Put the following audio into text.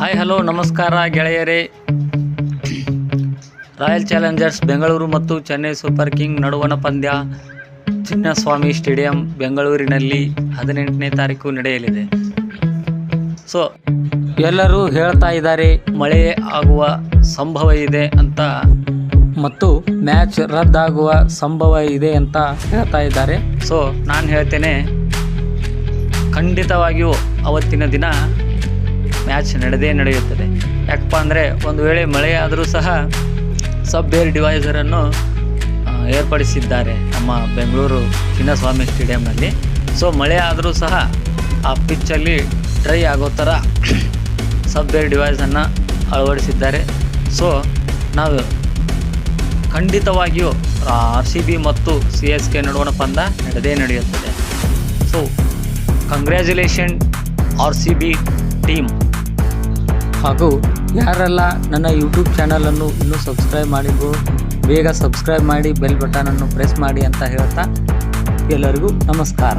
Hi hello ನಮಸ್ಕಾರ ಗೆಳೆಯರೇ. Royal Challengers Bengaluru ಮತ್ತು ಚೆನ್ನೈ ಸೂಪರ್ ಕಿಂಗ್ ನಡುವಣ ಪಂದ್ಯ ಚಿನ್ನಸ್ವಾಮಿ ಸ್ಟೇಡಿಯಂ ಬೆಂಗಳೂರಿನಲ್ಲಿ ಹದಿನೆಂಟನೇ ತಾರೀಕು ನಡೆಯಲಿದೆ. ಸೊ ಎಲ್ಲರೂ ಹೇಳ್ತಾ ಇದ್ದಾರೆ, ಮಳೆ ಆಗುವ ಸಂಭವ ಇದೆ ಅಂತ ಮತ್ತು ಮ್ಯಾಚ್ ರದ್ದಾಗುವ ಸಂಭವ ಇದೆ ಅಂತ ಹೇಳ್ತಾ ಇದ್ದಾರೆ. ಸೊ ನಾನು ಹೇಳ್ತೇನೆ, ಖಂಡಿತವಾಗಿಯೂ ಅವತ್ತಿನ ದಿನ ಮ್ಯಾಚ್ ನಡೆದೇ ನಡೆಯುತ್ತದೆ. ಯಾಕಪ್ಪ ಅಂದರೆ ಒಂದು ವೇಳೆ ಮಳೆಯಾದರೂ ಸಹ ಸಬ್ ಏರ್ ಡಿವೈಸರನ್ನು ಏರ್ಪಡಿಸಿದ್ದಾರೆ ನಮ್ಮ ಬೆಂಗಳೂರು ಚಿನ್ನಸ್ವಾಮಿ ಸ್ಟೇಡಿಯಂನಲ್ಲಿ. ಸೊ ಮಳೆ ಆದರೂ ಸಹ ಆ ಪಿಚ್ಚಲ್ಲಿ ಡ್ರೈ ಆಗೋ ಥರ ಸಬ್ ಏರ್ ಡಿವೈಸನ್ನು ಅಳವಡಿಸಿದ್ದಾರೆ. ಸೊ ನಾವು ಖಂಡಿತವಾಗಿಯೂ ಆರ್ ಸಿ ಬಿ ಮತ್ತು ಸಿ ಎಸ್ ಕೆ ನಡುವಣ ಪಂದ ನಡೆದೇ ನಡೆಯುತ್ತದೆ. So congratulation R C B team ಹಾಗೂ ಯಾರೆಲ್ಲ ನನ್ನ ಯೂಟ್ಯೂಬ್ ಚಾನಲನ್ನು ಇನ್ನೂ ಸಬ್ಸ್ಕ್ರೈಬ್ ಮಾಡಿದ್ರು ಬೇಗ ಸಬ್ಸ್ಕ್ರೈಬ್ ಮಾಡಿ ಬೆಲ್ ಬಟನನ್ನು ಪ್ರೆಸ್ ಮಾಡಿ ಅಂತ ಹೇಳ್ತಾ ಎಲ್ಲರಿಗೂ ನಮಸ್ಕಾರ.